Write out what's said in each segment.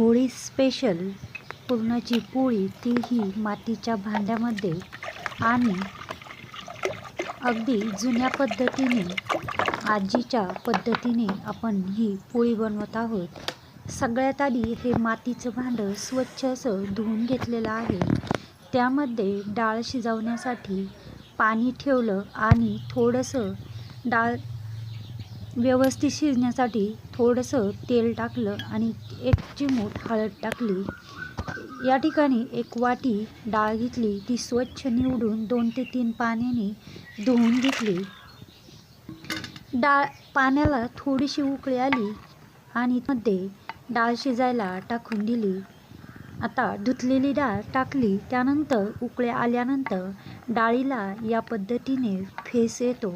Holi special पुरणाची पोळी तीही मातीच्या भांड्यामध्ये आणि अगदी जुन्या पद्धतीने आजीच्या पद्धतीने आपण ही पोळी बनवत आहोत. सगळ्यात आधी हे मातीचं भांडं स्वच्छ असं धुवून घेतलेलं आहे. त्यामध्ये डाळ शिजवण्यासाठी पाणी ठेवलं आणि थोडंसं डाळ व्यवस्थित शिजण्यासाठी थोडंसं तेल टाकलं आणि एक चिमूट हळद टाकली. या ठिकाणी एक वाटी डाळ घेतली. ती स्वच्छ निवडून दोन ते तीन पाण्याने धुवून घेतली. डाळ पाण्याला थोडीशी उकळी आली आणि मध्ये डाळ शिजायला टाकून दिली. आता धुतलेली डाळ टाकली. त्यानंतर उकळ्या आल्यानंतर डाळीला या पद्धतीने फेस येतो.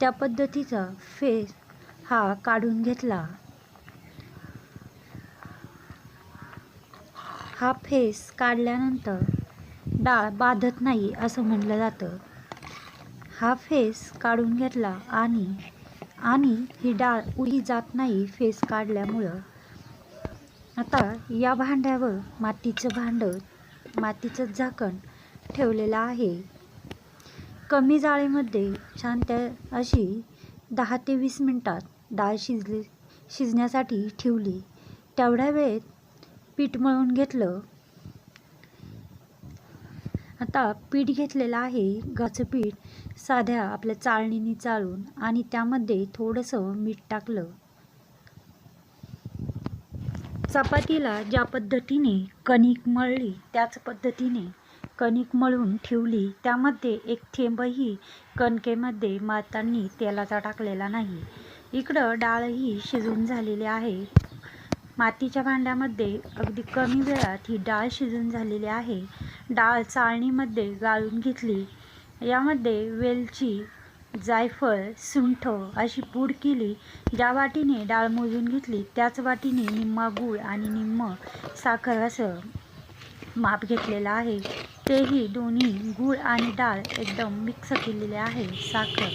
त्या पद्धतीचा फेस हा काढून घेतला. हा फेस काढल्यानंतर डाळ बाधत नाही असं म्हटलं जातं. हा फेस काढून घेतला आणि आणि ही डाळ उडी जात नाही फेस काढल्यामुळं. आता या भांड्यावर मातीचं भांडं मातीचं झाकण ठेवलेलं आहे. कमी जाळीमध्ये छान त्या अशी दहा ते वीस मिनटात डाळ शिजली शिजण्यासाठी ठेवली. तेवढ्या वेळेत पीठ मळून घेतलं. आता पीठ घेतलेलं आहे गाचं पीठ साध्या आपल्या चाळणीने चाळून आणि त्यामध्ये थोडंसं मीठ टाकलं. चपातीला ज्या पद्धतीने कणिक मळली त्याच पद्धतीने कणिक मळून ठेवली. त्यामध्ये एक थेंबही कणकेमध्ये मातांनी तेलाचा टाकलेला नाही. इकडं डाळही शिजून झालेली आहे. मातीच्या भांड्यामध्ये अगदी कमी वेळात ही डाळ शिजून झालेली आहे. डाळ चाळणीमध्ये गाळून घेतली. यामध्ये वेलची जायफळ सुंठ अशी पूड केली. ज्या वाटीने डाळ मोजून घेतली त्याच वाटीने निम्मा गूळ आणि निम्म साखर असं माप घेतलेलं आहे. तेही दोन्ही गूळ आणि डाळ एकदम मिक्स केलेले आहे. साखर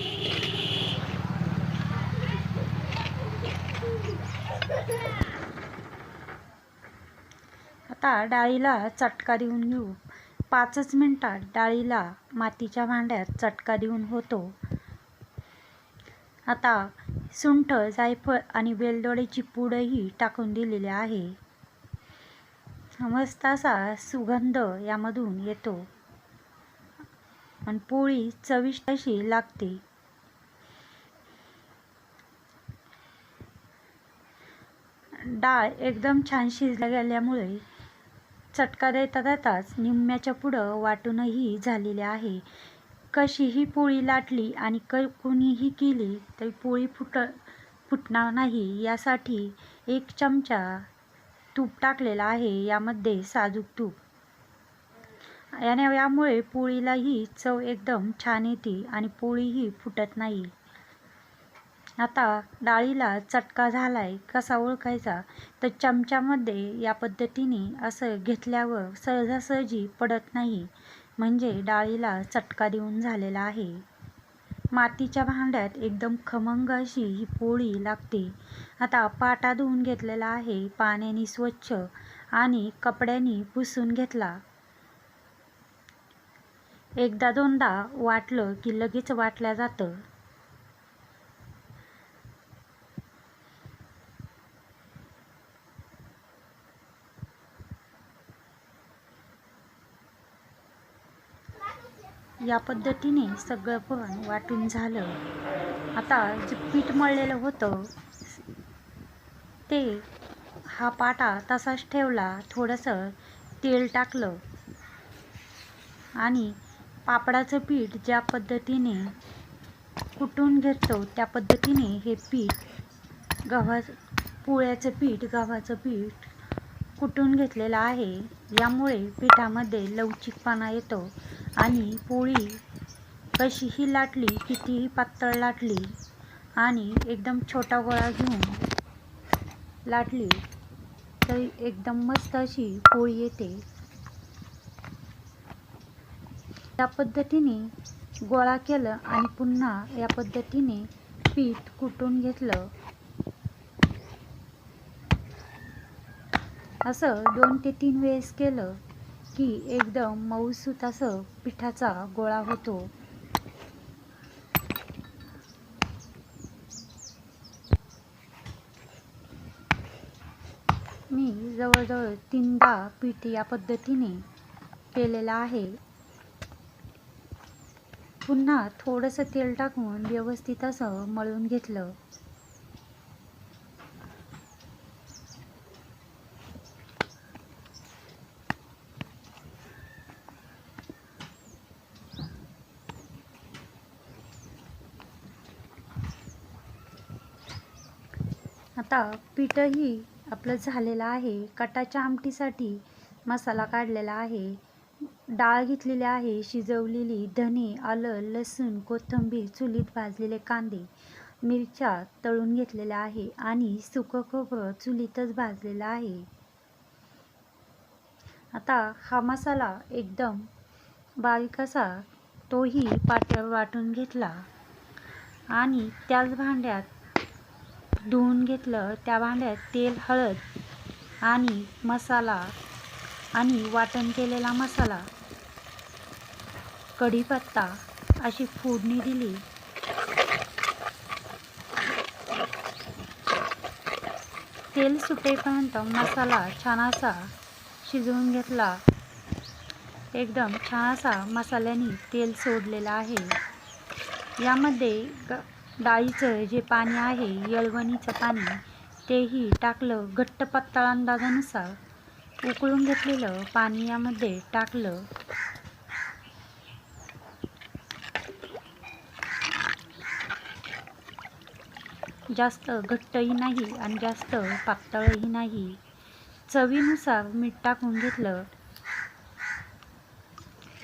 आता डाळीला चटका देऊन घेऊ. पाचच मिनटात डाळीला मातीच्या भांड्यात चटका देऊन होतो. आता सुंठ जायफळ आणि वेलदोडेची पूडही टाकून दिलेली आहे. मस्त असा सुगंध यामधून येतो. आणि पोळी चविष्ट अशी लागते. डाळ एकदम छान शिजल्या गेल्यामुळे चटका देता देताच निम्म्याच्या पुढं वाटूनही झालेले आहे. कशीही पोळी लाटली आणि क कुणीही केली तरी पोळी फुट फुटणार नाही. यासाठी एक चमचा तूप टाकलेला आहे. यामध्ये साजूक तूप. याने यामुळे पोळीलाही चव एकदम छान येते आणि पोळीही फुटत नाही. आता डाळीला चटका झालाय कसा ओळखायचा? तर चमच्यामध्ये या पद्धतीने असं घेतल्यावर सहजासहजी पडत नाही. म्हणजे डाळीला चटका देऊन झालेला आहे. मातीच्या भांड्यात एकदम खमंग अशी ही पोळी लागते. आता पाटा धुवून घेतलेला आहे पाण्याने स्वच्छ आणि कपड्यांनी पुसून घेतला. एकदा दोनदा वाटलं की लगेच वाटल्या जातं. या पद्धतीने सगळं पण वाटून झालं. आता जे पीठ मळलेलं होतं ते हा पाटा तसाच ठेवला थोडंसं तेल टाकलं. आणि पापडाचं पीठ ज्या पद्धतीने कुटून घेतो त्या पद्धतीने हे पीठ गव्हा पोळ्याचं पीठ गव्हाचं पीठ कुटून घेतलेलं आहे. यामुळे पिठामध्ये लवचिकपणा येतो. आणि पोळी कशीही लाटली कितीही पातळ लाटली आणि एकदम छोटा गोळा घेऊन लाटली तरी एकदम मस्त अशी पोळी येते. या पद्धतीने गोळा केलं आणि पुन्हा या पद्धतीने पीठ कुटून घेतलं. असं दोन ते तीन वेळेस केलं. की एकदम मऊसूत असं पिठाचा गोळा होतो. मी जवळजवळ तीनदा पीठ या पद्धतीने केलेला आहे. पुन्हा थोडंसं तेल टाकून व्यवस्थित असं मळून घेतलं. आता पीठही आपलं झालेलं आहे. कटाच्या आमटीसाठी मसाला काढलेला आहे. डाळ घेतलेली आहे. शिजवलेली धने आलं लसूण कोथिंबीर चुलीत भाजलेले कांदे मिरच्या तळून घेतलेल्या आहे आणि सुकं खोबरं चुलीतच भाजलेलं आहे. आता हा मसाला एकदम बारीक असा तोही पातळ वाटून घेतला आणि त्याच भांड्यात धुवून घेतलं त्या भांड्यात तेल हळद आणि मसाला आणि वाटण केलेला मसाला कढीपत्ता अशी फोडणी दिली. तेल सुटेपर्यंत मसाला छान असा शिजवून घेतला. एकदम छान असा मसाल्याने तेल सोडलेलं आहे. यामध्ये ग डाळीचं जे पाणी आहे येळवणीचं पाणी तेही टाकलं घट्ट पातळ अंदाजानुसार. उकळून घेतलेलं पाणी यामध्ये टाकलं. जास्त घट्टही नाही आणि जास्त पातळही नाही. चवीनुसार मीठ टाकून घेतलं.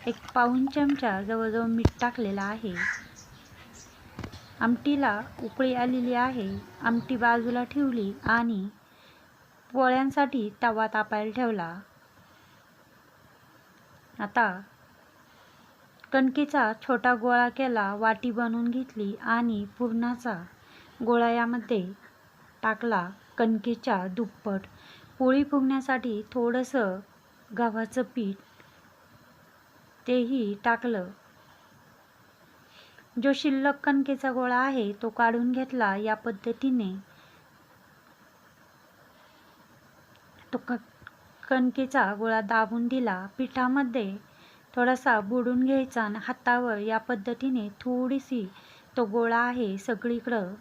एक पाऊन चमचा जवळजवळ मीठ टाकलेला आहे. आमटीला उकळी आलेली आहे. आमटी बाजूला ठेवली आणि पोळ्यांसाठी तवा तापायला ठेवला. आता कणकेचा छोटा गोळा केला वाटी बनवून घेतली आणि पुरणाचा गोळा यामध्ये टाकला. कणकेच्या दुप्पट पोळी फुगण्यासाठी थोडंसं गव्हाचं पीठ तेही टाकलं. जो शिल्लक कणकेचा गोळा आहे तो काढून घेतला या पद्धतीने. तो क कणकेचा गोळा दाबून दिला. पिठामध्ये थोडासा बुडून घ्यायचा आणि हातावर या पद्धतीने थोडीशी तो गोळा आहे सगळीकडं.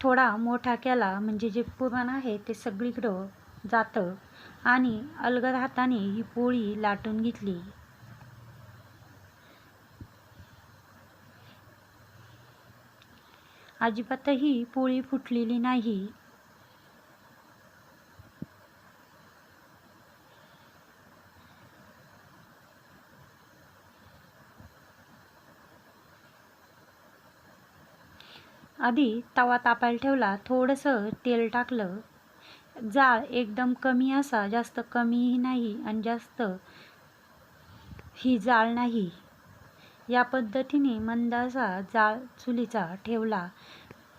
थोडा मोठा केला म्हणजे जे पुरण आहे ते सगळीकडं जातं आणि अलगद हाताने ही पोळी लाटून घेतली. अजिबातही पोळी फुटलेली नाही. आधी तवा तापायला ठेवला थोडंसं तेल टाकलं. जाळ एकदम कमी असा जास्त कमीही नाही आणि जास्त ही जाळ नाही. या पद्धतीने मंदाचा जाळ चुलीचा ठेवला.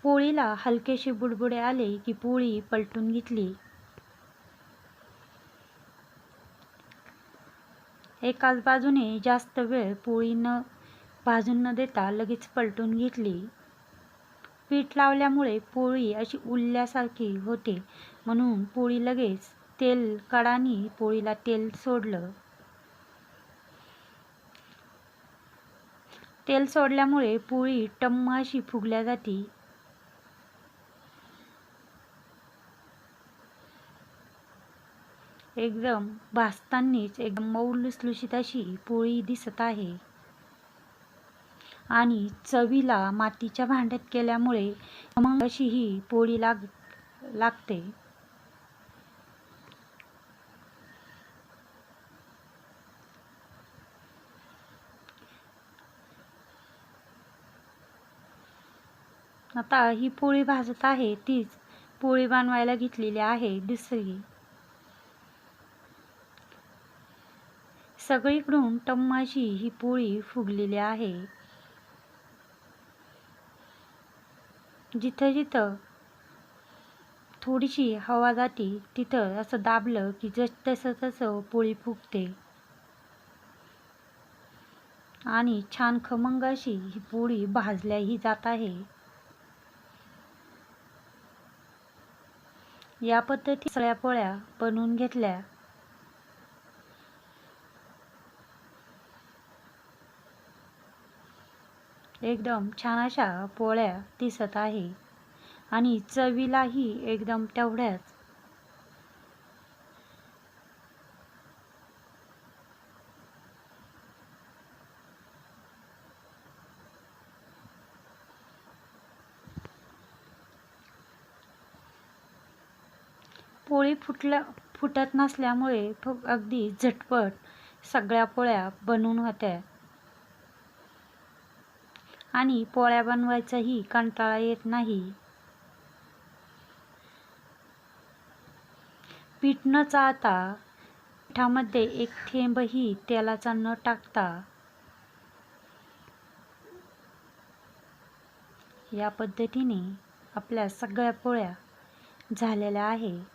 पोळीला हलकेसे बुडबुडे आले की पोळी पलटून घेतली. एकाच बाजूने जास्त वेळ पोळी न भाजून न देता लगेच पलटून घेतली. पीठ लावल्यामुळे पोळी अशी उल्ल्यासारखी होते. म्हणून पोळी लगेच तेल कडानी पोळीला तेल सोडलं. तेल सोडल्यामुळे पोळी टम्म अशी फुगल्या जाते. एकदम भाजतानीच एकदम मऊ लुसलुशीत अशी पोळी दिसत आहे. आणि चवीला मातीच्या भांड्यात केल्यामुळे मग अशी ही पोळी लाग लागते. आता ही पोळी भाजत आहे तीच पोळी बनवायला घेतलेली आहे दुसरी. सगळीकडून टम्माशी ही पोळी फुगलेली आहे. जिथं जिथं थोडीशी हवा जाती तिथं असं दाबलं की जस तसं तसं पोळी फुगते. आणि छान खमंग अशी ही पोळी भाजल्याही जात आहे. या पद्धती सगळ्या पोळ्या बनवून घेतल्या. एकदम छान अशा पोळ्या दिसत आहे. आणि चवीलाही एकदम तेवढ्याच पोळी फुटल्या फुटत नसल्यामुळे अगदी झटपट सगळ्या पोळ्या बनवून होत्या. आणि पोळ्या बनवायचाही कंटाळा येत नाही. पीठ न चाळता पिठामध्ये एक थेंबही तेलाचा न टाकता या पद्धतीने आपल्या सगळ्या पोळ्या झालेल्या आहे.